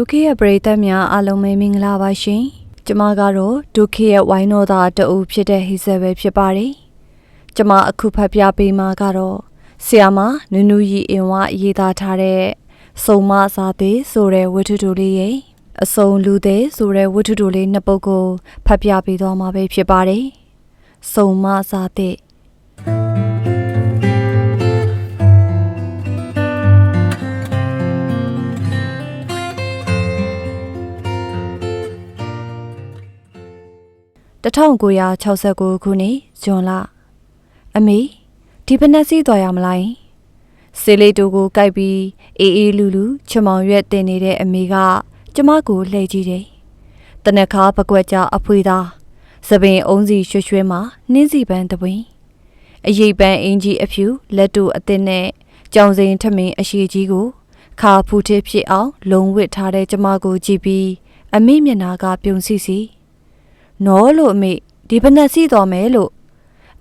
ဒုက္ခရဲ့ပရိသတ်များအားလုံးပဲမင်္ဂလာပါရှင်ကျမကတော့ဒုက္ခရဲ့ဝိုင်းတော်သားတအူဖြစ်တဲ့ဟိဆယ်ပဲဖြစ်ပါတယ်ကျမအခုဖတ်ပြပေးမှာကတော့ဆီယာမနူးနူးရီအင်ဝရေးသားထားတဲ့စုံမစာသေးဆိုတဲ့ဝတ္ထုတိုလေးရဲ့အစုံလူသေးဆိုတဲ့ဝတ္ထုတိုလေးနှစ်ပုဒ်ကိုဖတ်ပြပေးသွားမှာပဲဖြစ်ပါတယ်စုံမစာသေး 1969ခုနှစ်ဇွန်လအမေဒီပနက်စီးသွားရမလားယင်စေးလေးတူကိုကြိုက်ပြီးအေးအေးလူလူချမောင်ရွက်တင်နေတဲ့အမေကကျမကိုလှည့်ကြည့်တယ်တနက်ခါပကွက်ကြအဖွေသားသပင်အုံးစီရွှွှွှဲမှာနှင်းစီပန်းတပွင်အရေးပန်းအင်ကြီးအဖြူလက်တူအသစ်နဲ့ကြောင်စိန်ထမင်းအရှိကြီးကိုခါဖူထစ်ဖြစ်အောင် လုံဝစ်ထားတဲ့ကျမကိုကြည့်ပြီးအမေမျက်နာကပြုံစီစီ နော်လို့အမေဒီဖက်နဲ့စီးတော်မယ်လို့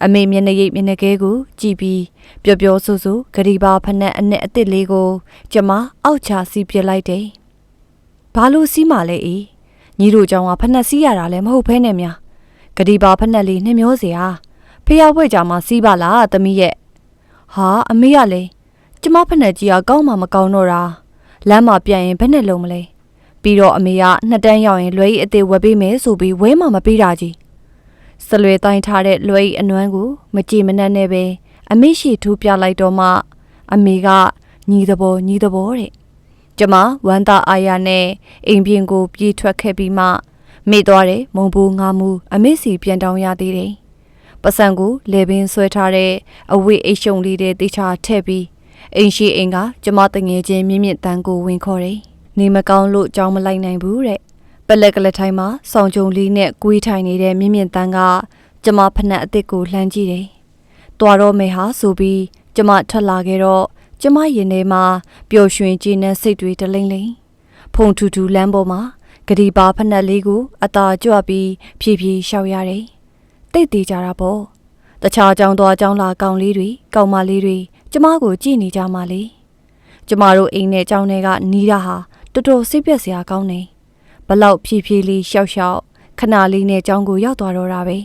အမေမျက်နှာရိပ်မျက်နှာကဲကိုကြည်ပြီးပျော်ပျော်ဆူဆူဂရီပါဖက်နဲ့အနဲ့အစ်စ်လေးကို ကျမအောက်ချစီးပြစ်လိုက်တယ်။ဘာလို့စီးမှလဲအေးညီတို့ကြောင့်ကဖက်နဲ့စီးရတာလည်းမဟုတ်ဖဲနဲ့များဂရီပါဖက်နဲ့လေးနှမျောစရာဖေရဝဲကြမှာစီးပါလားသမီးရဲ့ဟာအမေကလည်းကျမဖက်နဲ့ကြီးကကောင်းမှမကောင်းတော့တာလမ်းမှာပြန်ရင်ဘယ်နဲ့လုံးမလဲ ပြီးတော့အမေကနှစ်တန်းရောက်ရင်လွယ်ဤအသေးဝယ်ပေးမယ်ဆိုပြီးဝဲမှမပေးတာကြီးဆလွေတိုင်းထားတဲ့လွယ်ဤအနွမ်းကိုမကြည်မနှက်နဲ့ပဲအမေရှိထူးပြလိုက်တော့မှ အမေကညီသဘောညီသဘောတဲ့ကျမဝမ်းသာအာရနဲ့အိမ်ပြင်ကိုပြေးထွက်ခဲ့ပြီးမှမေ့သွားတယ်မုံပူငါမူအမေစီပြန်တောင်းရသေးတယ်ပစံကိုလေပင်ဆွဲထားတဲ့အဝိအိတ်ရှုံလေးတဲ့တေချာထည့်ပြီးအိမ်ရှိအိမ်ကကျမတငယ်ချင်းမြင့်မြင့်တန်းကိုဝင်ခေါ်တယ် နေမကောင်းလို့ကြောင်းမလိုက်နိုင်ဘူးတဲ့ပလက်ကလေးထိုင်မှာစောင်ကြုံလေးနဲ့ကွေးထိုင်နေတဲ့မြင့်မြင့်တန်းကကျမဖက်နှက်အစ်စ်ကိုလှမ်းကြည့်တယ်။တွာတော့မယ်ဟာဆိုပြီးကျမထွက်လာခဲ့တော့ကျမရင်ထဲမှာပျော်ရွှင်ကြည်နက်စိတ်တွေတလိမ့်လိမ့်ဖုန်ထူထူလမ်းပေါ်မှာဂဒီပါဖက်နှက်လေးကိုအသာကြွပြီးဖြည်းဖြည်းရှောက်ရတယ်။တိတ်သေးကြတာပေါ့။တခြားကြောင်သွားကြောင်လာကောင်လေးတွေကောင်မလေးတွေကျမကိုကြည့်နေကြမှလေ။ကျမတို့အိမ်နဲ့ကြောင်တွေကနီးတာဟာ တော်တော်စိတ်ပြက်စရာကောင်းနေဘလောက်ဖြည်းဖြည်းလေးရှောက်ရှောက်ခဏလေးနဲ့ကြောင်ကိုရောက်သွားတော့တာပဲ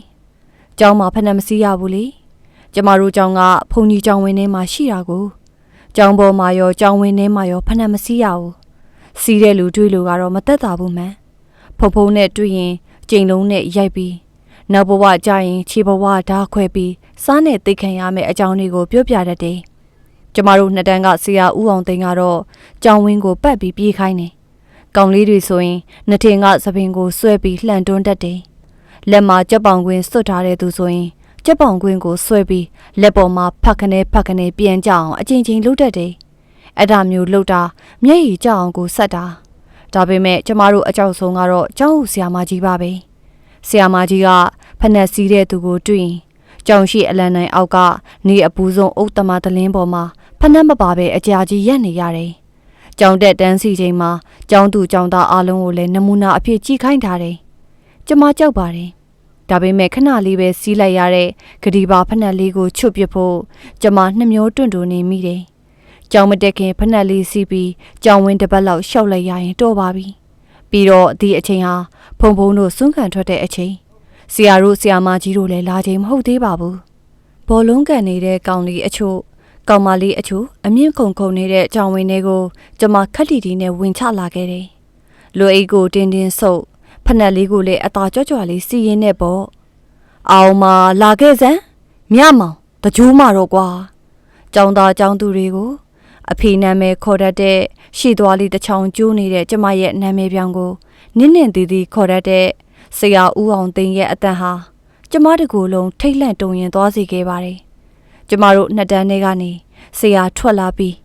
ကြောင်မှာဖက်နှက်မစီးရဘူးလေကျမတို့ကြောင်ကဖုန်ကြီးကြောင်ဝင်းထဲမှာရှိတာကိုကြောင်ပေါ်မှာရောကြောင်ဝင်းထဲမှာရောဖက်နှက်မစီးရဘူးစီးတဲ့လူတွေ့လို့ကတော့မသက်သာဘူးမှန်ဖုံဖုံနဲ့တွေ့ရင်ကြိမ်လုံးနဲ့ရိုက်ပြီးနောက်ဘဝကြရင်ခြေဘဝဓာခွဲပြီးစားနဲ့သိပ်ခံရမယ့်အကြောင်းတွေကိုပြောပြတတ်တယ် ကျမတို့နှစ်တန်းကဆရာဦးအောင်သိန်းကတော့ကြောင်ဝင်းကိုပတ်ပြီးပြေးခိုင်းတယ်။ကောင်လေးတွေဆိုရင်နှစ်ထင်ကသပင်ကိုဆွဲပြီးလှန်တွန်းတတ်တယ်။လက်မှာကြက်ပောင်ကွင်းစွတ်ထားတဲ့သူဆိုရင်ကြက်ပောင်ကွင်းကိုဆွဲပြီးလက်ပေါ်မှာဖက်ခနဲဖက်ခနဲပြန်ကြအောင်အချင်းချင်းလှုပ်တတ်တယ်။အဲ့ဒါမျိုးလှုပ်တာမျက်ရည်ကျအောင်ကိုဆက်တာ။ဒါပေမဲ့ကျမတို့အကြောက်ဆုံးကတော့ကျောင်းဦးဆရာမကြီးပါပဲ။ဆရာမကြီးကဖက်နှက်စီးတဲ့သူကိုတွေ့ရင်ကြောင်ရှိအလန်နိုင်အောက်ကနေအပူဆုံးအုတ်တမတလင်းပေါ်မှာ ဖနှက်မပါပဲအကြာကြီးရက်နေရတယ်။ကြောင်တက်တန်းစီချိန်မှာကြောင်သူကြောင်သားအလုံးကိုလည်းနမူနာအဖြစ်ကြည့်ခိုင်းထားတယ်။ကျမကြောက်ပါတယ်။ဒါပေမဲ့ခဏလေးပဲစီးလိုက်ရတဲ့ဂဒီပါဖနှက်လေးကိုချွတ်ပစ်ဖို့ကျမနှမျောတွန့်တွန့်နေမိတယ်။ကြောင်မတက်ခင်ဖနှက်လေးစီးပြီးကြောင်ဝင်းတစ်ပတ်လောက်ရှောက်လိုက်ရရင်တော့ပါပြီ။ပြီးတော့ဒီအချိန်ဟာဖုံဖုံတို့စွန့်ခံထွက်တဲ့အချိန်ဆရာတို့ဆရာမကြီးတို့လည်းလာချိန်မဟုတ်သေးပါဘူး။ဘောလုံးကန်နေတဲ့ကောင်လေးအချို့ ကောင်မလေးအချို့အမြင့်ခုန်ခုန်နေတဲ့ကြောင်ဝင်းတွေကိုကျမခက်တီတီနဲ့ဝင်ချလာခဲ့တယ်။လူအိတ်ကိုတင်းတင်းဆုပ်ဖက်နှက်လေးကိုလည်းအသာကြွကြွလေးစီရင်နဲ့ပေါ့။အောင်မလာခဲ့စမ်းမြမောင်တကြိုးမတော့ကွာ။ကြောင်သားကြောင်သူတွေကိုအဖေနာမည်ခေါ်တတ်တဲ့ရှီသွားလေးတစ်ချောင်းကျိုးနေတဲ့ကျမရဲ့နာမည်ပြောင်ကိုနင်းနင်းသေးသေးခေါ်တတ်တဲ့ဆရာဦးအောင်သိန်းရဲ့အတန်ဟာကျမတကူလုံးထိတ်လန့်တုန်ရင်သွားစေခဲ့ပါတယ်။ ကျမတို့နှစ်တန်းထဲကနေဆရာထွက်လာပြီး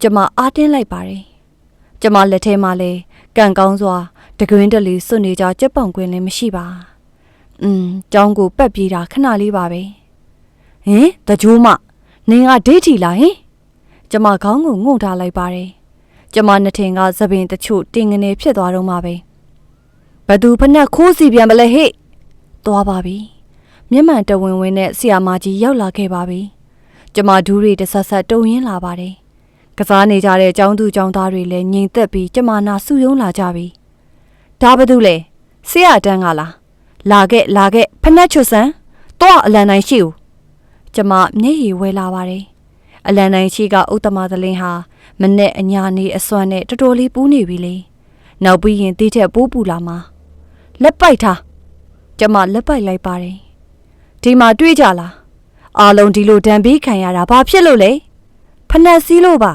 ကျမအားတင်းလိုက်ပါတယ်။ကျမလက်ထဲမှာလည်းကံကောင်းစွာတကွင်းတလီစွနေကြကြက်ပောင်ကွင်းလည်းမရှိပါ။อืมကျောင်းကိုပက်ပြေးတာခဏလေးပါပဲ။ဟင်တကြိုးမနင်ကဒိတ်ထီလားဟင်။ကျမခေါင်းကိုငုံထားလိုက်ပါတယ်။ကျမနှစ်ထင်ကသပင်တချို့တင်ငနေဖြစ်သွားတော့မှပဲ။ဘသူဖက်နှက်ခိုးစီပြန်မလဲဟဲ့။သွားပါပြီ။ မျက်မှန်တဝင်းဝင်းနဲ့ဆီယာမကြီးရောက်လာခဲ့ပါပြီ။ကျမဒူးတွေတဆက်ဆက်တုံရင်းလာပါတယ်။ကစားနေကြတဲ့ចောင်းသူចောင်းသားတွေလည်းငြိမ်သက်ပြီးကျမနာစုယုံလာကြပြီဒါဘာတူလဲဆရာတန်းကလားလာခဲ့လာခဲ့ဖက်နှက်ချွတ်ဆန်းတော့အလန်နိုင်ရှိဦးကျမမျက်ရည်ဝဲလာပါတယ်အလန်နိုင်ရှိကဥတ္တမသလင်းဟာမနဲ့အညာနေအစွမ်းနဲ့တော်တော်လေးပူးနေပြီလေနောက်ပြီးရင်တိထက်ပိုးပူလာမှာလက်ပိုက်ထားကျမလက်ပိုက်လိုက်ပါတယ် ဒီမှာတွေးကြလားအားလုံးဒီလိုဒံပေးခံရတာဘာဖြစ်လို့လဲဖက်နှက်စည်းလို့ပါ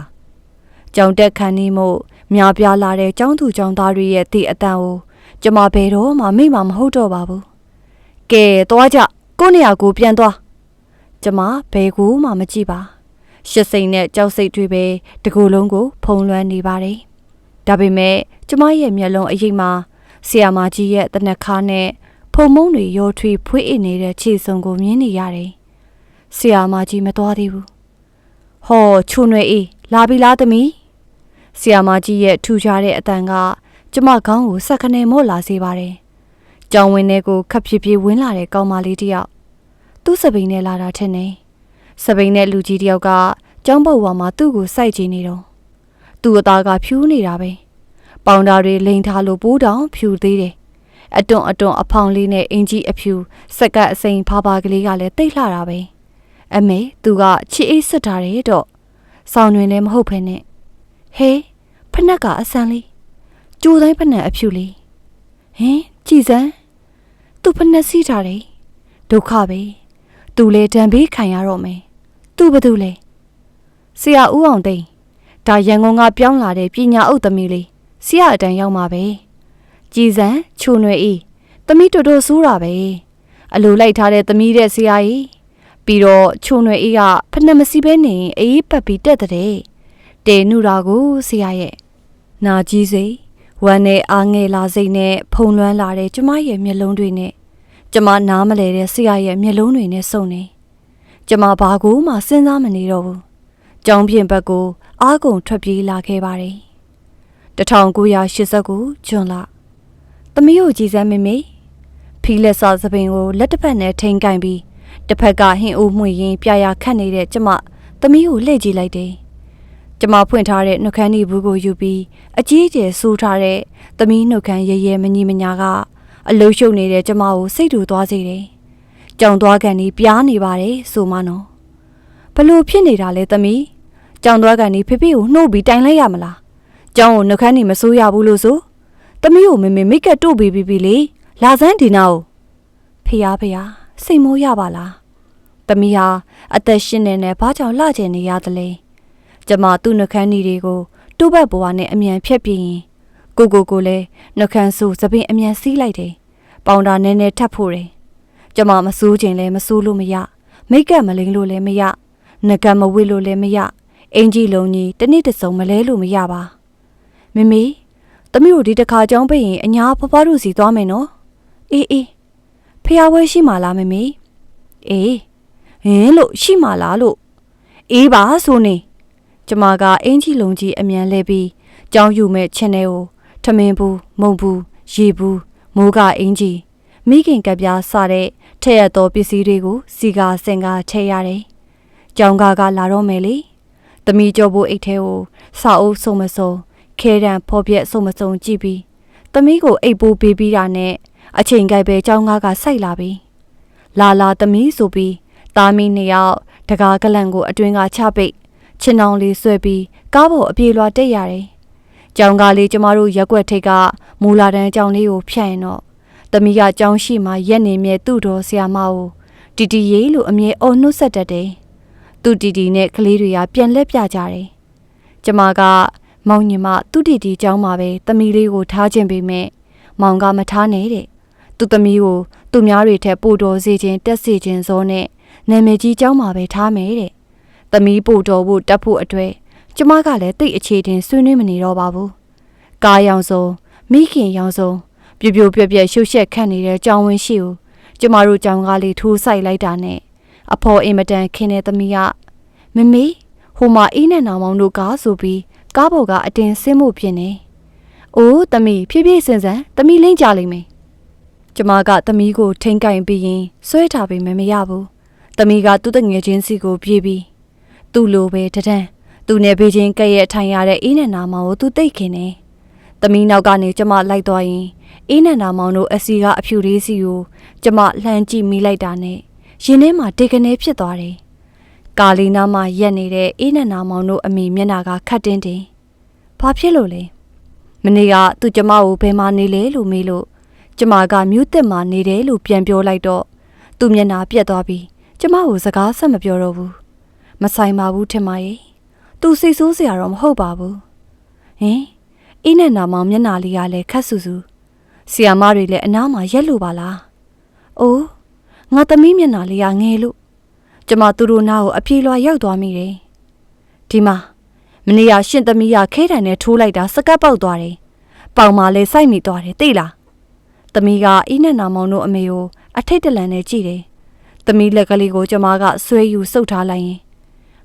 ကြောင်တက်ခံနေမှုများပြားလာတဲ့ចောင်းသူចောင်းသားတွေရဲ့တိအတန်ကိုကျမဘယ်တော့မှမိမမဟုတ်တော့ပါဘူး။ကဲသွားကြကိုယ့်နေရာကိုပြန်သွား။ကျမဘယ်ကိုမှမကြည့်ပါ။ရှစ်စိန်နဲ့ကြောက်စိတ်တွေပဲတကူလုံးကို ဖုံးလွှမ်းနေပါတယ်။ဒါပေမဲ့ကျမရဲ့မျက်လုံးအရိပ်မှာဆီယာမကြီးရဲ့တနက်ခါနဲ့ ဖုံမုံတွေရောထွေးဖွေးအိပ်နေတဲ့ခြေစုံကိုမြင်နေရတယ်။ဆီယာမကြီးမသွားသေးဘူး။ဟောချုံရွယ်အေးလာပြီလားသမီးဆီယာမကြီးရဲ့ထူခြားတဲ့အတန်ကကျမခေါင်းကိုဆက်ခနေမို့လာစေပါတယ်။ကြောင်ဝင်းထဲကိုခပ်ဖြည်းဖြည်းဝင်လာတဲ့ကောင်မလေးတစ်ယောက်သူ့စပိန်နဲ့လာတာထင်နေ။စပိန်နဲ့လူကြီးတစ်ယောက်ကကျောင်းပုတ်ဝါမှာသူ့ကိုစိုက်ကြည့်နေတော့သူ့အသားကဖြူးနေတာပဲ။ပေါင်တာတွေလိန်ထားလို့ပိုးတောင်ဖြူသေးတယ်။ အတွန့်အတွန့်အဖောင်လေးနဲ့အင်ကြီးအဖြူစက်ကအစိမ်ဖာဖာကလေးကလည်းတိတ်လှတာပဲ။အမေသူကချစ်အေးစစ်ထားတယ်တော့။ဆောင်းတွင်လည်းမဟုတ်ဖ ೇನೆ ဟေးဖက်နှက်ကအဆန်းလေးကြိုးတိုင်းဖက်နှက်အဖြူလေးဟင်ကြည်စမ်းသူဖက်နှက်စီးထားတယ်ဒုက္ခပဲသူလေတံဘေးခံရတော့မယ်သူဘာတူလဲဆရာဦးအောင်သိန်းဒါရန်ကုန်ကပြောင်းလာတဲ့ပညာအုပ်သမီးလေးဆရာအတန်းရောက်မှာပဲ ကြည်စမ်းချိုနွယ်အေးသမီးတူတူဆိုးတာပဲအလိုလိုက်ထားတဲ့သမီးတဲ့ဆရာကြီးပြီးတော့ချိုနွယ်အေးကဖက်နှက်မစီးဘဲနေရင်အေးပတ်ပြီးတက်တဲ့တဲနုရာကိုဆရာရဲ့နာကြီးစိတ်ဝမ်းနဲ့အားငယ်လာစိတ်နဲ့ဖုံလွှမ်းလာတဲ့ကျမရဲ့မျက်လုံးတွေနဲ့ကျမနားမလဲတဲ့ဆရာရဲ့မျက်လုံးတွေနဲ့စုံနေကျမဘာကိုမှစဉ်းစားမနေတော့ဘူးကြောင်းပြင်ဘက်ကိုအားကုန်ထွက်ပြေးလာခဲ့ပါတယ်1989ဂျွန်လ သမီးကိုကြည်စမ်းမေမေဖီလက်စာသပင်ကိုလက်တစ်ဖက်နဲ့ထိန်ကင်ပြီးတစ်ဖက်ကဟင်းအိုးမှွေရင်းပြရာခတ်နေတဲ့ကျမသမီးကိုလှည့်ကြည့်လိုက်တယ်ကျမဖွင့်ထားတဲ့နှုတ်ခမ်းဤဘူးကိုယူပြီးအကြီးအကျယ်ဆိုးထားတဲ့သမီးနှုတ်ခမ်းရဲရဲမညီမညာကအလုံးရှုပ်နေတဲ့ကျမကိုစိတ်တူသွားစေတယ်။ကြောင်သွားကန်ဒီပြားနေပါတယ်ဆိုမနော်။ဘလို့ဖြစ်နေတာလဲသမီး။ကြောင်သွားကန်ဒီဖေဖေကိုနှုတ်ပြီးတိုင်လိုက်ရမလား။ကြောင်ကိုနှုတ်ခမ်းနေမဆိုးရဘူးလို့ဆို။ သမီးကိုမေမေမိတ်ကပ်တို့ပြီးပြီလေ။လာစမ်းဒီနာကိုဖျားဖျားစိတ်မိုးရပါလား။သမီးဟာအသက်ရှင်နေနဲ့ဘာကြောင့်လှကျင်နေရသလဲ။ကျမသူ့နှုတ်ခမ်းဤတွေကိုတူဘက်ဘွားနဲ့အမြန်ဖြတ်ပြင်းရင်ကိုကိုကိုလည်းနှုတ်ခမ်းဆူသပင်အမြန်စီးလိုက်တယ်။ပေါင်တာနဲနဲထပ်ဖို့တယ်။ကျမမစိုးခြင်းလည်းမစိုးလို့မရ။မိတ်ကပ်မလိန်လို့လည်းမရ။ငကမဝစ်လို့လည်းမရ။အင်ကြီးလုံးကြီးတနေ့တစုံမလဲလို့မရပါ။မမေ သမီးတို့ဒီတစ်ခါကြောင်းပိတ်ရင်အညာဖွားဖွားတို့စီသွားမယ်နော်။အေးအေးဖះဝဲရှိမှလားမမေ။အေးဟင်းလို့ရှိမှလားလို့အေးပါဆိုနေကျမကအင်ကြီးလုံးကြီးအမြန်လဲပြီးကြောင်းယူမဲ့ချင်တဲ့ကိုထမင်းဘူးမုံဘူးရေဘူးမိုးကအင်ကြီးမိခင်ကပြားစတဲ့ထက်ရသောပစ္စည်းတွေကိုစီကာစင်ကာထည့်ရတယ်။ကြောင်းကားကလာတော့မယ်လေ။သမီးကြောဖို့အိတ်ထဲကိုစာအုပ်စုံမစုံ ခဲတံဖော်ပြက်စုံမစုံကြည့်ပြီးသမီးကိုအိတ်ပိုးပေးပြီးတာနဲ့အချိန်ကြိုက်ပဲကြောင်းကားကစိုက်လာပြီ။လာလာသမီးဆိုပြီးသားမီးနှစ်ယောက်တကားကလန်ကိုအတွင်းကချပိတ်ချင်းအောင်လေးဆွဲပြီးကားပေါ်အပြေလွှာတက်ရတယ်။ကြောင်ကားလေးကျမတို့ရက်ွက်ထိတ်ကမူလာတန်းကြောင်လေးကိုဖြတ်ရင်တော့သမီးကကြောင်ရှိမှရက်နေမြဲသူ့တော်ဆရာမကိုတီတီရေးလို့အမြဲအော်နှုတ်ဆက်တတ်တယ်။သူ့တီတီနဲ့ကလေးတွေကပြန်လက်ပြကြတယ်။ကျမက မောင်ညီမသူ့တီတီကြောင်းမှာပဲသမီးလေးကိုထားခြင်းပေမဲ့မောင်ကမထားနဲ့တဲ့။သူ့သမီးကိုသူများတွေထက်ပိုတော်စေခြင်းတက်စေခြင်းစောနဲ့နာမည်ကြီးကြောင်းမှာပဲထားမယ်တဲ့။သမီးပို့တော်ဖို့တက်ဖို့အတွက်ကျမကလည်းတိတ်အခြေတင်ဆွေးနွေးမနေတော့ပါဘူး။ကားရောင်စုံမိခင်ရောင်စုံပြပြပြပြရှုပ်ရှက်ခတ်နေတဲ့ကြောင်ဝင်းရှိကိုကျမတို့ကြောင်ကားလေးထိုးဆိုင်လိုက်တာနဲ့အဖော်အင်မတန်ခင်းတဲ့သမီးကမမေ ဟိုမှာအေးနဲ့နောင်မောင်တို့ကားဆိုပြီးကားပေါ်ကအတင်ဆင်းမှုဖြစ်နေ။အိုးသမီးဖြည်းဖြည်းစင်စင်သမီးလိမ့်ကြလိမ့်မယ်။ကျမကသမီးကိုထိန်ကင်ပြီးရင်ဆွဲထားပေမဲ့မရဘူး။သမီးကသူ့တငယ်ချင်းစီကိုပြေးပြီးသူ့လိုပဲတဒန်းသူနဲ့ဘေးချင်းကဲ့ရဲ့ထိုင်ရတဲ့အေးနဲ့နာမောင်ကိုသူသိတ်ခင်နေ။သမီးနောက်ကနေကျမလိုက်သွားရင်အေးနဲ့နာမောင်တို့အစီကအဖြူလေးစီကိုကျမလှမ်းကြည့်မိလိုက်တာနဲ့ရင်ထဲမှာတေကနေဖြစ်သွားတယ်။ ကာလီနာမှာရက်နေတဲ့အေးနဲ့နာမောင်တို့အမိမျက်နှာကခတ်တင်းတင်း။ဘာဖြစ်လို့လဲ။မနေ့ကသူကျမကိုဘယ်မှာနေလဲလို့မေးလို့ကျမကမြို့တက်မှာနေတယ်လို့ပြန်ပြောလိုက်တော့သူမျက်နှာပြက်သွားပြီးကျမကိုစကားဆက်မပြောတော့ဘူး။မဆိုင်ပါဘူးထင်ပါရဲ့။ तू စိတ်ဆိုးစရာတော့မဟုတ်ပါဘူး။ဟင်အေးနဲ့နာမောင်မျက်နှာလေးကလည်းခက်ဆူဆူဆီယာမတွေလည်းအနားမှာရက်လို့ပါလား။အိုးငါသမီးမျက်နှာလေးကငယ်လို့ ကျမသူတို့နားကိုအပြေလွှာရောက်သွားမိတယ်။ဒီမှာမနေ့ကရှင်သမီးကခဲတံနဲ့ထိုးလိုက်တာစကတ်ပေါက်သွားတယ်။ပေါင်မာလည်းစိုက်မိသွားတယ်သိလား။သမီးကအေးနဲ့နာမောင်တို့အမေကိုအထိတ်တလန့်နဲ့ကြည့်တယ်။သမီးလက်ကလေးကိုကျမကဆွဲယူစုပ်ထားလိုက်ရင်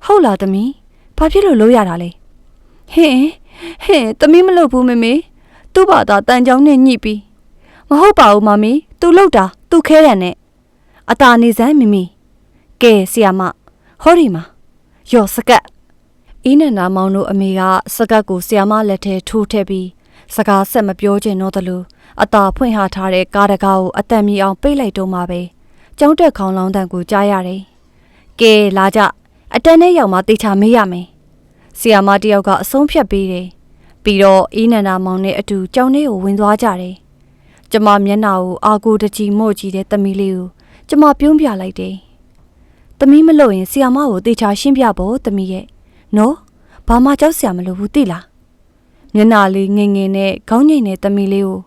ဟုတ်လားသမီးဘာဖြစ်လို့လို့ရတာလဲဟင်ဟင်သမီးမလုပ်ဘူးမမေသူ့ဘာသာတန်ကြောင်းနဲ့ညှိပြီးမဟုတ်ပါဘူးမမီသူလှုပ်တာသူခဲတယ်နဲ့အตาနေစမ်းမမီ ကဲဆီယာမဟောဒီမှာယောစကတ်အင်းနဲ့နာမောင်တို့အမေကစကတ်ကိုဆီယာမလက်ထဲထိုးထည့်ပြီးစကားဆက်မပြောချင်တော့သလိုအตาဖွင့်ဟထားတဲ့ကားတကားကိုအတန်မီအောင်ပိတ်လိုက်တော့မှပဲကျောင်းတက်ခေါင်းလောင်းတန်ကိုကြားရတယ်ကဲလာကြအတန်းနဲ့ရောက်မှတေချာမေးရမယ်။ဆီယာမတယောက်ကအဆုံးဖြတ်ပေးတယ်။ပြီးတော့အေးနန္ဒာမောင်နဲ့အတူကြောင်းထဲကိုဝင်သွားကြတယ်။ကျမမျက်နှာကိုအာကိုတကြီးမို့ကြည့်တဲ့သမီးလေးကိုကျမပြုံးပြလိုက်တယ်။ သမီးမလို့ရင်ဆီယာမကိုတေချာရှင်းပြဖို့သမီးရဲ့နော်ဘာမှကြောက်စရာမလိုဘူးသိလား။မျက်နှာလေးငင်ငင်နဲ့ခေါင်းငိတ်နဲ့သမီးလေးကို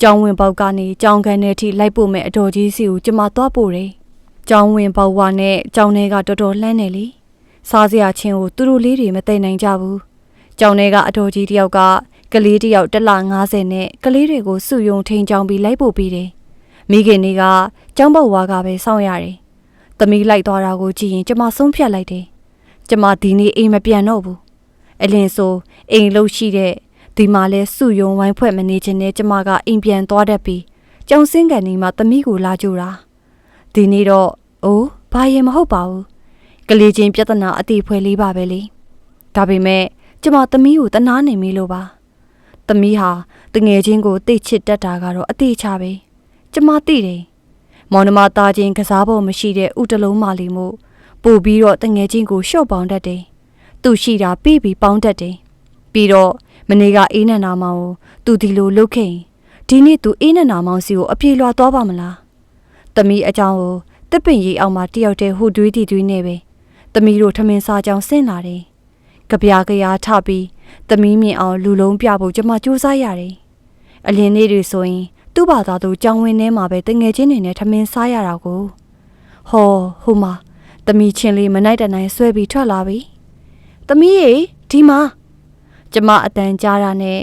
ကြောင်းဝင်ပေါက်ကနေကြောင်းကန်ထဲထိလိုက်ပို့မဲ့အတော်ကြီးစီကိုကျမသွားပို့တယ်။ကြောင်းဝင်ပေါက်ဝါနဲ့ကြောင်းထဲကတော်တော်လှမ်းနေလေ။စားစရာချင်းကိုသူတို့လေးတွေမသိနိုင်ကြဘူး။ကြောင်ထဲကအတော်ကြီးတယောက်ကကလေးတယောက်တစ်လ90နဲ့ကလေးတွေကိုစုယုံထိန်ချောင်းပြီးလိုက်ပို့ပြီးတယ်။မိခင်တွေကကျောင်းဘဝကပဲစောင့်ရတယ်။ သမီးလိုက်သွားတာကိုကြည့်ရင်ကျမဆုံးဖြတ်လိုက်တယ်။ကျမဒီနေ့အိမ်မပြန်တော့ဘူး။အလင်းဆိုအိမ်လို့ရှိတဲ့ဒီမှာလဲစုယုံဝိုင်းဖွဲ့မနေခြင်းနဲ့ကျမကအိမ်ပြန်သွားတတ်ပြီးကျောင်းစင်းကန်ဒီမှာသမီးကိုလာကြတာ။ဒီနေ့တော့အိုးဘာရင်မဟုတ်ပါဘူးကလေးချင်းပြဿနာအတိဖွဲလေးပါပဲလေဒါပေမဲ့ကျမသမီးကိုတနာနေမိလို့ပါသမီးဟာတငယ်ချင်းကိုတိတ်ချစ်တတ်တာကတော့အတိချပဲကျမသိတယ် မောင်နှမသားချင်းကစားဖို့မရှိတဲ့ဥတလုံးမလီမို့ပို့ပြီးတော့တငယ်ချင်းကိုရှော့ပေါင်းတတ်တယ်သူရှိတာပြီးပြီးပေါင်းတတ်တယ်ပြီးတော့မနေ့ကအေးနန္နာမောင်ကိုသူဒီလိုလုတ်ခဲ့ရင်ဒီနေ့သူအေးနန္နာမောင်စီကိုအပြေလွှာသွားပါမလားသမီးအကြောင်းကိုတစ်ပင်ရီအောင်မှာတယောက်တည်းဟိုတွေးတီတွေးနေပဲသမီးတို့ထမင်းစားကြောင်ဆင်းလာတယ်။ကြပြားကြရာထပြီးသမီးမြင်အောင်လူလုံးပြဖို့ကျွန်မစူးစမ်းရတယ်။အလင်းလေးတွေဆိုရင် သူ့ဘာသာသူကြောင်ဝင်းထဲမှာပဲတငယ်ချင်းတွေနဲ့ထမင်းစားရတာကိုဟောဟိုမှာသမီးချင်းလေးမနိုင်တနိုင်ဆွဲပြီးထွက်လာပြီ။သမီးရေဒီမှာကျမအတန်ကြားတာနဲ့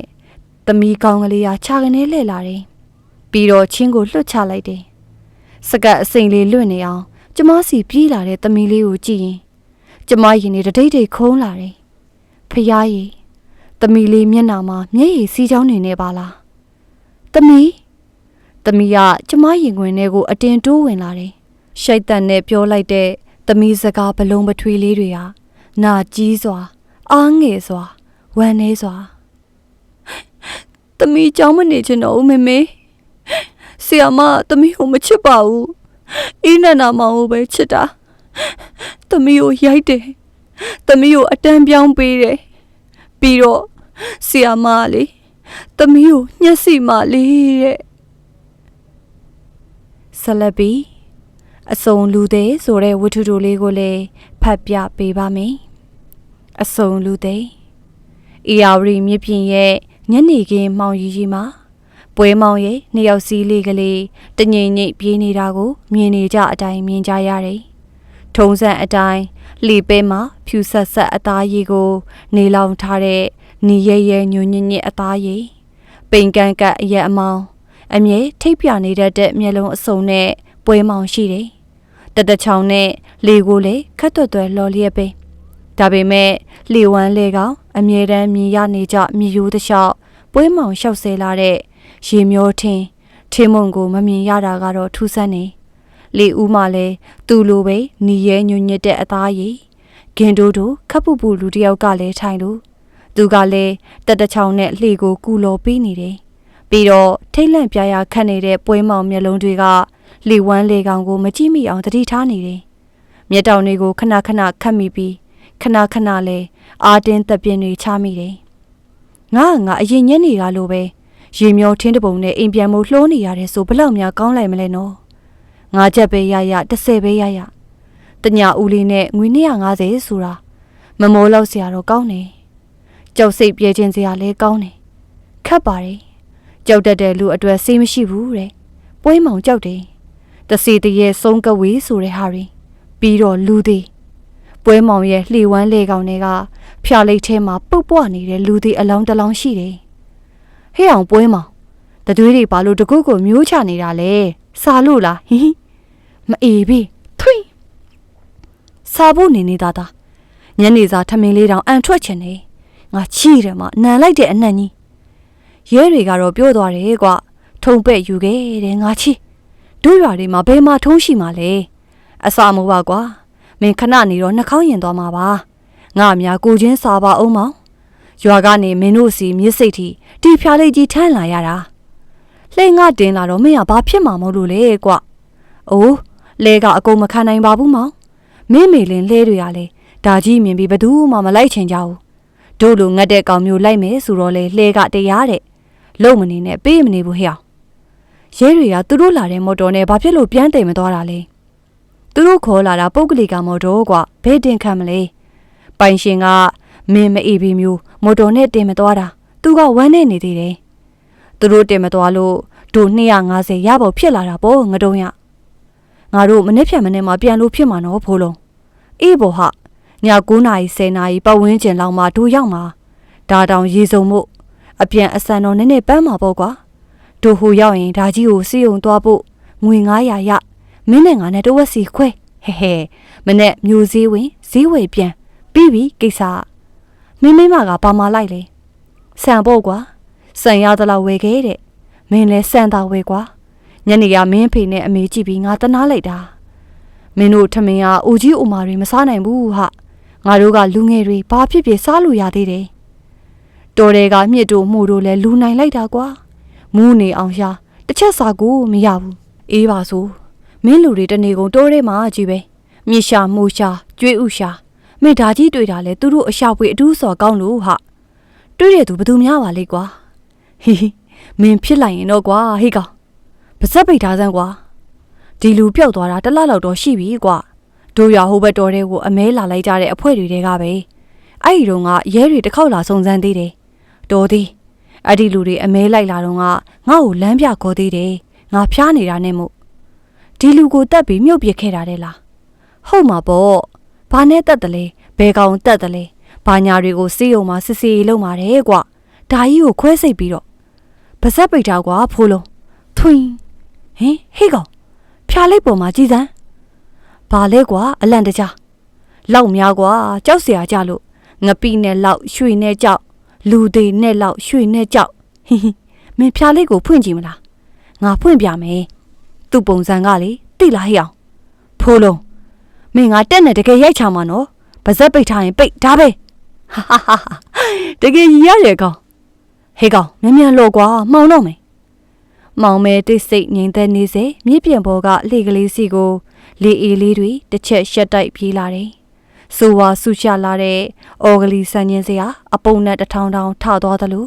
သမီးကောင်းကလေးကခြာကနေလှည့်လာတယ်။ပြီးတော့ချင်းကိုလွှတ်ချလိုက်တယ်။စကတ်အစိမ်လေးလွင့်နေအောင်ကျမစီပြေးလာတဲ့သမီးလေးကိုကြည့်ရင်ကျမရင်နေတဒိတ်တိတ်ခုံးလာတယ်။ဖျားရည်သမီးလေးမျက်နှာမှာမျက်ရည်စီးချောင်းနေနေပါလား။သမီး သမီးကကျမရင်ခွင်ထဲကိုအတင်တိုးဝင်လာတယ်။ရှိုက်တန်နဲ့ပြောလိုက်တဲ့သမီးစကားဘလုံးပထွေးလေးတွေကနာကြီးစွာ အားငယ်စွာဝမ်းနေစွာသမီးကြောင်းမနေချင်တော့ဦးမေမေဆီယမသမီးကိုမချစ်ပါဘူးအင်းနန္နာမောင်ကိုပဲချစ်တာသမီးကိုရိုက်တယ်သမီးကိုအတန်းပြောင်းပေးတယ်ပြီးတော့ဆီယာမလေသမီးကိုညှက်စီမလေးတဲ့ ဆလဘီအစုံလူသေးဆိုတဲ့ဝတ္ထုတိုလေးကိုလည်းဖတ်ပြပေးပါမယ်အစုံလူသေးအီယာဝရီမြစ်ပြင်ရဲ့ညနေခင်းမှောင်ရီရီမှာပွဲမောင်ရဲ့နှစ်ယောက်စီးလေးကလေးတငိမ့်ငိမ့်ပြေးနေတာကိုမြင်နေကြအတိုင်းမြင်ကြရတယ်ထုံးစံအတိုင်းလှေပဲမှာဖြူဆက်ဆက်အသားရည်ကို နေလောင်ထားတဲ့နီရဲရဲညွညညအသားရည်ပိန်ကန်ကပ်အရက်အမောင် အမြဲထိပ်ပြနေတတ်တဲ့မျက်လုံးအစုံနဲ့ပွဲမောင်ရှိတယ်တတချောင်းနဲ့လေကိုလည်းခတ်သွက်သွက်လော်လျက်ပဲဒါပေမဲ့လေဝမ်းလေကောင်အမြဲတမ်းမြင်ရနေကြမြည်ရိုးတစ်လျှောက်ပွဲမောင်လျှောက်ဆဲလာတဲ့ရေမျောထင်းထင်းမုံကိုမမြင်ရတာကတော့ထူးဆန်းနေလေဦးမှလည်းသူ့လိုပဲညီရဲညွညစ်တဲ့အသားရည်ဂင်တိုးတို့ခပ်ပူပူလူတစ်ယောက်ကလည်းထိုင်လို့သူကလည်းတက်တချောင်းနဲ့လှေကိုကူလော်ပေးနေတယ် ပြီးတော့ထိတ်လန့်ပြားရခတ်နေတဲ့ပွဲမောင်မျက်လုံးတွေကလှေဝမ်းလေကောင်ကိုမကြည့်မိအောင်တတိထားနေတယ်မျက်တောင်တွေကိုခဏခဏခတ်မိပြီးခဏခဏလဲအာတင်းသက်ပြင်းတွေချမိတယ်ငါငါအရင်ညက်နေတာလို့ပဲရေမျောထင်းတပုံနဲ့အိမ်ပြန်မို့လှိုးနေရတယ်ဆိုဘလောက်များကောင်းလိုက်မလဲနော်ငါချက်ပဲရရ30ပဲရရတညာဦးလေးနဲ့ငွေ250ဆိုတာမမိုးလောက်စရာတော့ကောင်းတယ်။ကြောက်စိတ်ပြေခြင်းစရာလည်းကောင်းတယ်။ခတ်ပါတယ်။ ကြောက်တတ်တဲ့လူအတွက်စိတ်မရှိဘူးတဲ့။ပွဲမောင်ကြောက်တယ်။တစီတရဲ့ဆုံးကဝေးဆိုတဲ့ဟာတွေပြီးတော့လူသေးပွဲမောင်ရဲ့လှေဝမ်းလေကောင်တွေကဖျားလိတ်ထဲမှာပုတ်ပွားနေတဲ့လူသေးအလောင်းတစ်လောင်းရှိတယ်။ဟဲ့အောင်ပွဲမောင်တသွေးတွေဘာလို့တကုတ်ကိုမျိုးချနေတာလဲ။စာလို့လားဟိဟိမအေးပြီထွင်းစားဖို့နေနေသားသားညနေစာထမင်းလေးတောင်အန်ထွက်ချင်နေငါချီတယ်မနန်လိုက်တဲ့အနှံ့ကြီး ရဲတွေကတော့ပြောသွားတယ်ကွထုံပဲ့ယူခဲ့တဲ့ငါချီတို့ရွာတွေမှာဘယ်မှာထုံးရှိမှာလဲအစာမိုးပါကွာမင်းခဏနေတော့နှာခေါင်းရင်သွားမှာပါငါအများကိုချင်းစားပါအောင်မောင်ရွာကနေမင်းတို့စီမြစ်စိတ်ထီတီဖျားလေးကြီးထမ်းလာရတာလှဲငါတင်လာတော့မင်းကဘာဖြစ်မှာမဟုတ်လို့လဲကွအိုးလဲကအကုန်မခံနိုင်ပါဘူးမောင်မင်းမေလင်လဲတွေကလည်းဒါကြီးမြင်ပြီးဘသူမှမလိုက်ချင်ကြဘူးတို့လိုငတ်တဲ့ကောင်မျိုးလိုက်မယ်ဆိုတော့လေလှဲကတရားတဲ့ လုံမနေနဲ့ပေးမနေဘူးဟဲ့အောင်ရဲတွေကသူတို့လာတဲ့မော်တော်နဲ့ဘာဖြစ်လို့ပြန်တိမ်မသွားတာလဲသူတို့ခေါ်လာတာပုတ်ကလေးကမော်တော်ကွာဘယ်တင်ခံမလဲပိုင်ရှင်ကမင်းမအေးပြီးမျိုးမော်တော်နဲ့တင်မသွားတာသူကဝမ်းနေနေသေးတယ်သူတို့တင်မသွားလို့တို့250ရဖို့ဖြစ်လာတာပေါ့ငတုံးရငါတို့မနေ့ဖြန်မနေ့မှပြန်လို့ဖြစ်မှာနော်ဖိုးလုံးအေးဘောဟာည9နာရီ10နာရီပတ်ဝန်းကျင်လောက်မှတို့ရောက်မှာဒါတောင်ရေစုံမှု အပြန်အဆန်တော့နည်းနည်းပန်းမှာပေါ့ကွာတို့ဟိုရောက်ရင်ဒါကြီးကိုစီးုံသွားဖို့ငွေ900ရမင်းနဲ့ငါနဲ့တဝက်စီခွဲဟဲဟဲမနဲ့မျိုးစည်းဝင်ဈေးဝယ်ပြန်ပြီးပြီကိစ္စမင်းမင်းမကပါမလိုက်လေဆန်ပေါ့ကွာဆန်ရသလားဝယ်ခဲ့တဲ့မင်းလဲဆန်သာဝယ်ကွာညနေကမင်းဖေနဲ့အမေကြည့်ပြီးငါတနာလိုက်တာမင်းတို့ထမင်းကအိုကြီးအိုမာတွေမစားနိုင်ဘူးဟာငါတို့ကလူငယ်တွေဘာဖြစ်ဖြစ်စားလို့ရသေးတယ် တော်တယ်ကမြစ်တို့မှုတို့လဲလူနိုင်လိုက်တာကွာမူးနေအောင်ရှာတစ်ချက်စာကိုမရဘူးအေးပါဆိုမင်းလူတွေတနေကုန်တိုးထဲမှာကြည့်ပဲမြစ်ရှာမှုရှာကျွေးဥရှာမင်းဒါကြီးတွေ့တာလဲသူတို့အရှာပွေအတူးစော်ကောင်းလို့ဟာတွေ့တဲ့သူဘယ်သူများပါလိမ့်ကွာဟီဟီမင်းဖြစ်လိုက်ရင်တော့ကွာဟေ့ကောင်ပါဇက်ပိတ်ထားစမ်းကွာဒီလူပျောက်သွားတာတစ်လလောက်တော့ရှိပြီကွာတို့ရွာဟိုဘက်တော်တဲ့ကိုအမဲလာလိုက်ကြတဲ့အဖွဲတွေတဲကပဲအဲ့ဒီတော့ကရဲတွေတစ်ခေါက်လာစုံစမ်းသေးတယ် တော်သေးအဲ့ဒီလူတွေအမဲလိုက်လာတော့ကငါ့ကိုလမ်းပြခေါ်သေးတယ်ငါဖျားနေတာနဲ့မို့ဒီလူကိုတက်ပြီးမြုပ်ပစ်ခဲ့တာတဲ့လားဟုတ်မှာပေါ့ဘာနဲ့တက်တယ်လဲဘယ်ကောင်တက်တယ်လဲဘာညာတွေကိုစီးုံမှာစစ်စီလုံးပါတယ်ကွာဒါကြီးကိုခွဲစိတ်ပြီးတော့ပါဇက်ပိတ်ထားကွာဖိုးလုံး ထွင်းဟင်ဟေးကောင်ဖျားလိုက်ပေါ်မှာကြည်စမ်းဘာလဲကွာအလန့်တကြားလောက်များကွာကြောက်เสียကြလို့ငပိနဲ့လောက်ရွှေနဲ့ကြောက် လူသေးနဲ့လောက်ရွှေနဲ့ကြောက်ဟင်ဟင်မင်းဖျားလေးကိုဖွင့်ကြည့်မလားငါဖွင့်ပြမယ်သူ့ပုံစံကလေတိလာဟေးအောင်ဖိုးလုံးမင်းငါတက်နဲ့တကယ်ရိုက်ချမှာနော်ပါဇက်ပိတ်ထားရင်ပိတ်ဒါပဲဟာဟာဟာဟာတကယ်ကြီးရတယ်ကောင်ဟေးကောင်မြန်မြန်လော်ကွာမှောင်တော့မယ်မောင်မဲတိတ်ဆိတ်ငြိမ်သက်နေစေမြစ်ပြင်ပေါ်ကလှေကလေးစီကိုလေအေးလေးတွေတစ်ချက်ရှက်တိုက်ပြေးလာတယ်။ ဆိုဝါဆူချလာတဲ့အော်ဂလီဆန်ရင်စရာအပုံနဲ့တထောင်ထောင်ထသွားသလို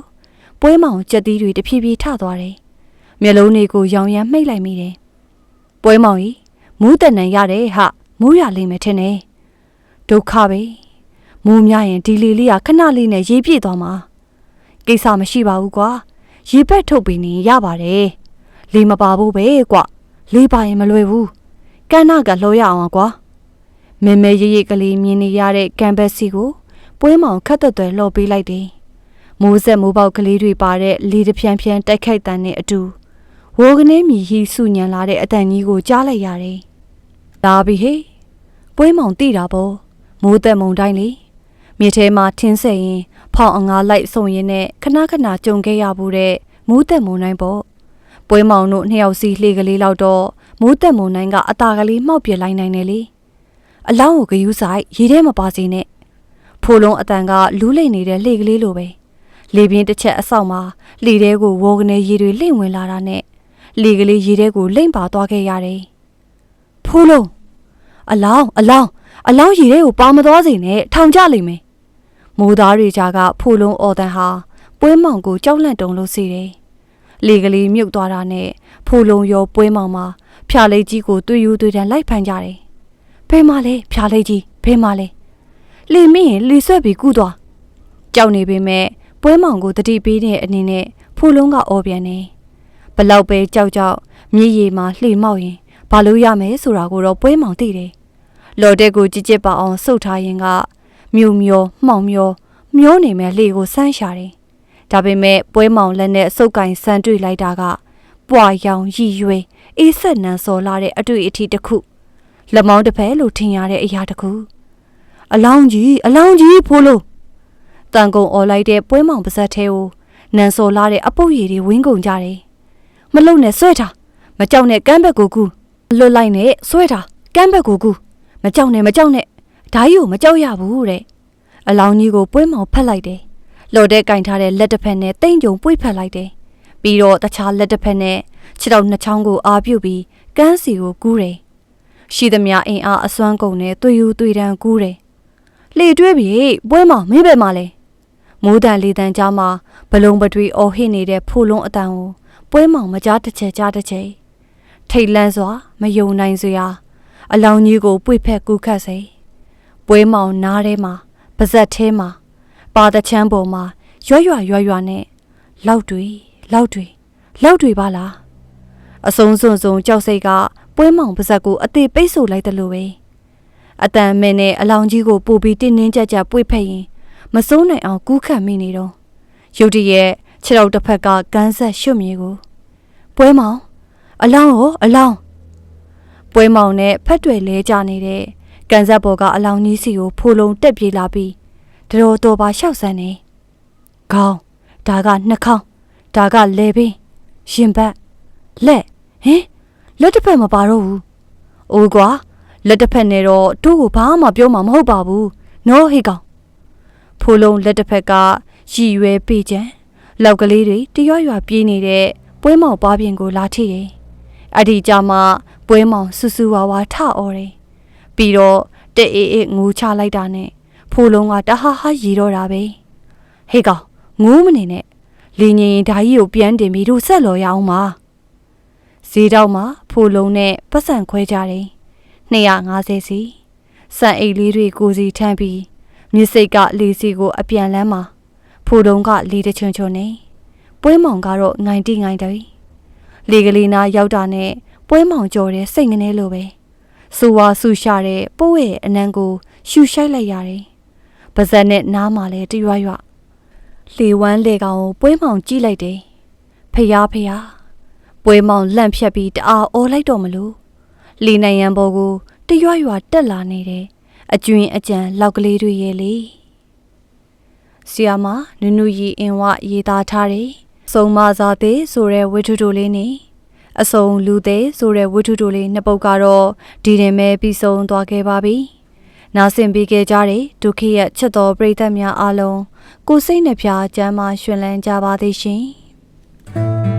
ပွဲမောင်ကြက်သီးတွေတဖြည်းဖြည်းထသွားတယ်။မျက်လုံးတွေကိုရောင်ရမ်းမှိတ်လိုက်မိတယ်။ပွဲမောင်ကြီးမူးတန်နန်ရတယ်ဟမူးရလိမ့်မယ်ထင်တယ်။ဒုက္ခပဲ။မူးများရင်ဒီလေလေးကခဏလေးနဲ့ရေးပြည့်သွားမှာ။ကိစ္စမရှိပါဘူးကွာ။ရေပက်ထုတ်ပြီးနေရပါတယ်။လေမပါဘူးပဲကွလေပါရင်မလွယ်ဘူးကန်းနာကလှော်ရအောင်ကွာ မဲမဲရိပ်ရိပ်ကလေးမြင်နေရတဲ့ကန်ဘက်စီကိုပွဲမောင်ခတ်သက်သွဲလှော်ပေးလိုက်တယ်မိုးဆက်မိုးပေါက်ကလေးတွေပါတဲ့လေတဖြန်းဖြန်းတိုက်ခိုက်တန်တဲ့အတူဝိုးကနေမြည်ဟိစုညံလာတဲ့အတန်ကြီးကိုကြားလိုက်ရတယ်လာပြီဟေးပွဲမောင်တိတာပေါ့မိုးသက်မုန်တိုင်းလေမြေထဲမှာထင်းဆက်ရင်ဖောင်အငါလိုက်ဆုံရင်းနဲ့ခဏခဏကြုံခဲ့ရဘူးတဲ့မိုးသက်မုန်တိုင်းပေါ့ပွဲမောင်တို့နှစ်ယောက်စီလှေကလေးလောက်တော့မိုးတက်မုန်နိုင်ကအตาကလေးမှောက်ပြလိုက်နိုင်တယ်လေ အလောင်းကိုဂယူးဆိုင်ရေထဲမပါစေနဲ့ဖိုးလုံးအတန်ကလူးလိမ့်နေတဲ့လှေကလေးလိုပဲလေပြင်းတစ်ချက်အဆောက်မှာလှေထဲကိုဝေါကနေရေတွေလိမ့်ဝင်လာတာနဲ့လှေကလေးရေထဲကိုလိမ့်ပါသွားခဲ့ရတယ်ဖိုးလုံးအလောင်းအလောင်းအလောင်းရေထဲကိုပါမသွားစေနဲ့ထောင်ကြလိမ့်မယ်မိုးသားတွေကြားကဖိုးလုံးအော်တန်ဟာပွဲမောင်ကိုကြောက်လန့်တုံလို့စေတယ်လေကလေးမြုပ်သွားတာနဲ့ဖိုးလုံးရောပွဲမောင်မှာဖျားလေးကြီးကိုတွေ့ယူတွေ့တန်လိုက်ဖမ်းကြတယ် ဘယ်မှာလဲဖျားလေးကြီးဘယ်မှာလဲလီမင်းရင်လီဆွဲပြီးကူးသွားကြောက်နေပေမဲ့ပွဲမောင်ကိုတတိပေးတဲ့အနေနဲ့ဖိုးလုံးကအော်ပြန်နေဘလောက်ပဲကြောက်ကြောက်မြေရီမှာလှေမောက်ရင်ဘာလို့ရမယ်ဆိုတာကိုတော့ပွဲမောင်သိတယ်လော်တဲ့ကိုကြစ်ကြစ်ပါအောင်စုတ်ထားရင်ကမြူမျောမှောင်မျောမျောနေမဲ့လှေကိုစမ်းရှာတယ်ဒါပေမဲ့ပွဲမောင်လက်နဲ့စုပ်ကင်ဆန်းတွေ့လိုက်တာကပွာရောင်ရည်ရွယ်အေးဆက်နန်းစော်လာတဲ့အတွေ့အထိတစ်ခု လက်မောင်းတစ်ဖက်လို့ထင်ရတဲ့အရာတစ်ခုအလောင်းကြီးအလောင်းကြီးဖိုးလို့တန်ကုံអော်လိုက်တဲ့ပွဲမောင်ပါဇက်သေးကိုနန်းစော်လာတဲ့အပုပ်ရည်တွေဝင်းကုန်ကြတယ်မလုံနဲ့ဆွဲထားမကြောက်နဲ့ကမ်းဘက်ကိုကူလွတ်လိုက်နဲ့ဆွဲထားကမ်းဘက်ကိုကူမကြောက်နဲ့မကြောက်နဲ့ဓာကြီးကိုမကြောက်ရဘူးတဲ့အလောင်းကြီးကိုပွဲမောင်ဖက်လိုက်တယ်လော်တဲ့ကင်ထားတဲ့လက်တစ်ဖက်နဲ့တိမ့်ကြုံပွေ့ဖက်လိုက်တယ်ပြီးတော့တခြားလက်တစ်ဖက်နဲ့ခြေထောက်နှစ်ချောင်းကိုအာပြုတ်ပြီးကန်းစီကိုကူးတယ် ရှိသမျှအင်အားအစွမ်းကုန်နဲ့တွေ့ယူတွေ့တန်းကူးတယ်လှေတွဲပြီပွဲမောင်မင်းပဲမလဲမိုးတန်လေတန်ကြားမှာဘလုံပတွေအော်ဟစ်နေတဲ့ဖိုလုံးအတန်ကိုပွဲမောင်မကြားတစ်ချက်ကြားတစ်ချက်ထိတ်လန့်စွာမယုံနိုင်စရာအလောင်းကြီးကိုပွေဖက်ကူးခတ်စေပွဲမောင်နားထဲမှာပါဇက်ထဲမှာပါတချမ်းပေါ်မှာရွရွရွရွနဲ့လောက်တွေလောက်တွေလောက်တွေပါလားအစုံစုံစုံကြောက်စိတ်က ပွဲမောင်ပါဇက်ကိုအသေးပိတ်ဆို့လိုက်တယ်လို့ပဲအတန်မင်းနဲ့အလောင်းကြီးကိုပို့ပြီးတင်းတင်းကြပ်ကြပ်ပွေဖက်ရင်မစိုးနိုင်အောင်ကူးခတ်မိနေတော့ရုတ်တရက်ခြေထောက်တစ်ဖက်ကကန်းဆက်ရွှတ်မြေကိုပွဲမောင်အလောင်းရောအလောင်းပွဲမောင်နဲ့ဖက်တွေလဲကြနေတဲ့ကန်ဆက်ဘော်ကအလောင်းကြီးစီကိုဖိုးလုံးတက်ပြေးလာပြီးတတော်တော်ပါရှောက်ဆန်းနေခေါင်းဒါကနှာခေါင်းဒါကလေပင်ရင်ဘတ်လက်ဟင် လက်တစ်ဖက်မပါတော့ဘူးအိုးကွာလက်တစ်ဖက်နဲ့တော့တို့ကိုဘာမှပြောမှာမဟုတ်ပါဘူးနော်ဟေးကောင်ဖိုးလုံးလက်တစ်ဖက်ကရည်ရွယ်ပေချံလောက်ကလေးတွေတရွရွပြေးနေတဲ့ပွဲမောင်ပါပြင်ကိုလာထိတယ်အဲ့ဒီကြမှာပွဲမောင်ဆူဆူဝါဝါထအော်တယ်ပြီးတော့တဲ့အေးအေးငိုချလိုက်တာနဲ့ဖိုးလုံးကတဟာဟာရီတော့တာပဲဟေးကောင်ငိုးမနေနဲ့လင်းငင်ဓာကြီးကိုပြန်တင်ပြီးတို့ဆက်လော်ရအောင်ပါ ဈေးတော့မှာဖိုးလုံးနဲ့ပတ်စံခွဲကြတယ်250စီစံအိတ်လေးတွေကိုစီထမ်းပြီးမြစ်စိတ်ကလေစီကို အပြန်လန်းမှာဖိုးလုံးကလေတချွန်ချွန်နေပွဲမောင်ကတော့ငိုင်တိငိုင်တယ်လေကလေးနာရောက်တာနဲ့ပွဲမောင်ကြော်တဲ့စိတ်ငနေလိုပဲစူဝါဆူရှာတဲ့ပိုးရဲ့အနံကိုရှူရှိုက်လိုက်ရတယ်။ပါဇက်နဲ့နားမှာလဲတရွရွလေဝမ်းလေကောင်ကိုပွဲမောင်ကြည့်လိုက်တယ်။ဖျားဖျား ပွဲမောင်လန့်ဖြတ်ပြီးတအားအော်လိုက်တော့မလို့လေနိုင်ရန်ဘော်ကိုတရွရွတက်လာနေတယ်။အကျွင်းအကြံလောက်ကလေးတွေရဲ့လေ။ဆီယာမနုနုရီအင်ဝရေးသားထားတယ်။စုံမစားသေးဆိုတဲ့ဝတ္ထုတိုလေးနဲ့အစုံလူသေးဆိုတဲ့ဝတ္ထုတိုလေးနှစ်ပုဒ်ကတော့ဒီတင်မဲ့ပြီးဆုံးသွားခဲ့ပါပြီ။နားဆင်ပေးခဲ့ကြတဲ့ဒုက္ခရဲ့ချက်တော်ပရိသတ်များအားလုံးကိုစိတ်နှဖျားကျမ်းမာရှင်လန်းကြပါသေးရှင်။